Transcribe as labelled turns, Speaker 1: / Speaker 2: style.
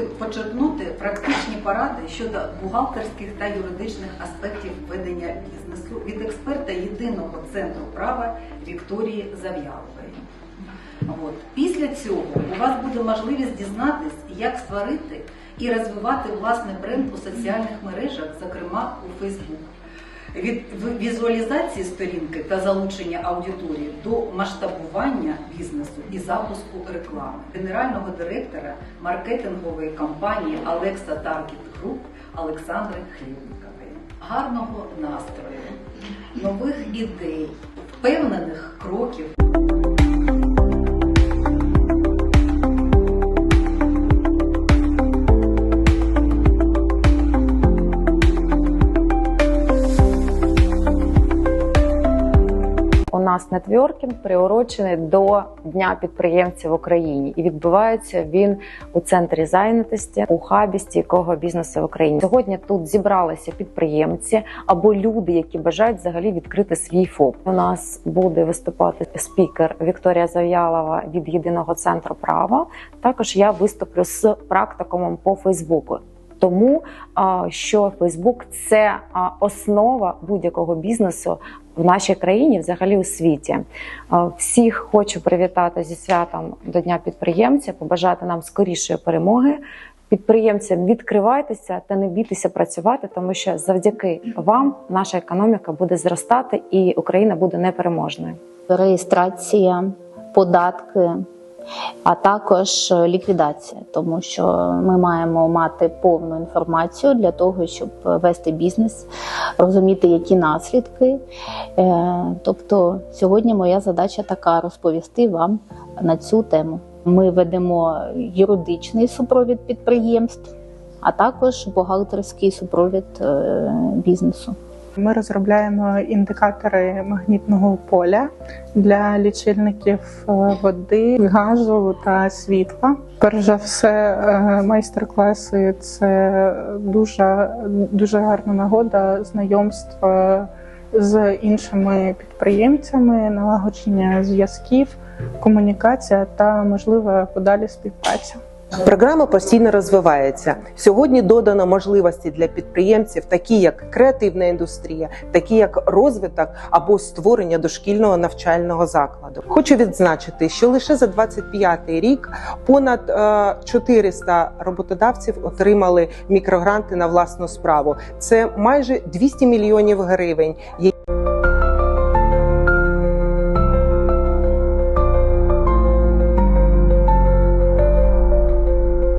Speaker 1: почерпнути практичні поради щодо бухгалтерських та юридичних аспектів ведення бізнесу від експерта єдиного центру права Вікторії Зав'ялової. От. Після цього у вас буде можливість дізнатись, як створити і розвивати власний бренд у соціальних мережах, зокрема у Facebook. Від візуалізації сторінки та залучення аудиторії до масштабування бізнесу і запуску реклами генерального директора маркетингової компанії Alexa Target Group Олександри Хлібникової. Гарного настрою, нових ідей, впевнених кроків.
Speaker 2: Нас нетворкінг приурочений до Дня підприємців в Україні, і відбувається він у центрі зайнятості у хабі стійкого бізнесу в Україні. Сьогодні тут зібралися підприємці або люди, які бажають взагалі відкрити свій ФОП. У нас буде виступати спікер Вікторія Зав'ялова від єдиного центру права. Також я виступлю з практикумом по Фейсбуку. Тому що Фейсбук це основа будь-якого бізнесу в нашій країні, взагалі у світі. Всіх хочу привітати зі святом до Дня підприємця, побажати нам скорішої перемоги. Підприємцям відкривайтеся та не бійтеся працювати, тому що завдяки вам наша економіка буде зростати і Україна буде непереможною.
Speaker 3: реєстрація, податки, а також ліквідація, тому що ми маємо мати повну інформацію для того, щоб вести бізнес, розуміти, які наслідки. Е, Тобто, сьогодні моя задача така розповісти вам на цю тему. Ми ведемо юридичний супровід підприємств, а також бухгалтерський супровід е, бізнесу.
Speaker 4: Ми розробляємо індикатори магнітного поля для лічильників е, води, газу та світла. Перш за все, е, майстер-класи це дуже, дуже гарна нагода знайомства з іншими підприємцями, налагодження зв'язків, комунікація та можлива подалі співпраця.
Speaker 5: Програма постійно розвивається. Сьогодні додано можливості для підприємців, такі як креативна індустрія, такі як розвиток або створення дошкільного навчального закладу. Хочу відзначити, що лише за 25 рік понад е, 400 роботодавців отримали мікрогранти на власну справу. Це майже 200 мільйонів гривень,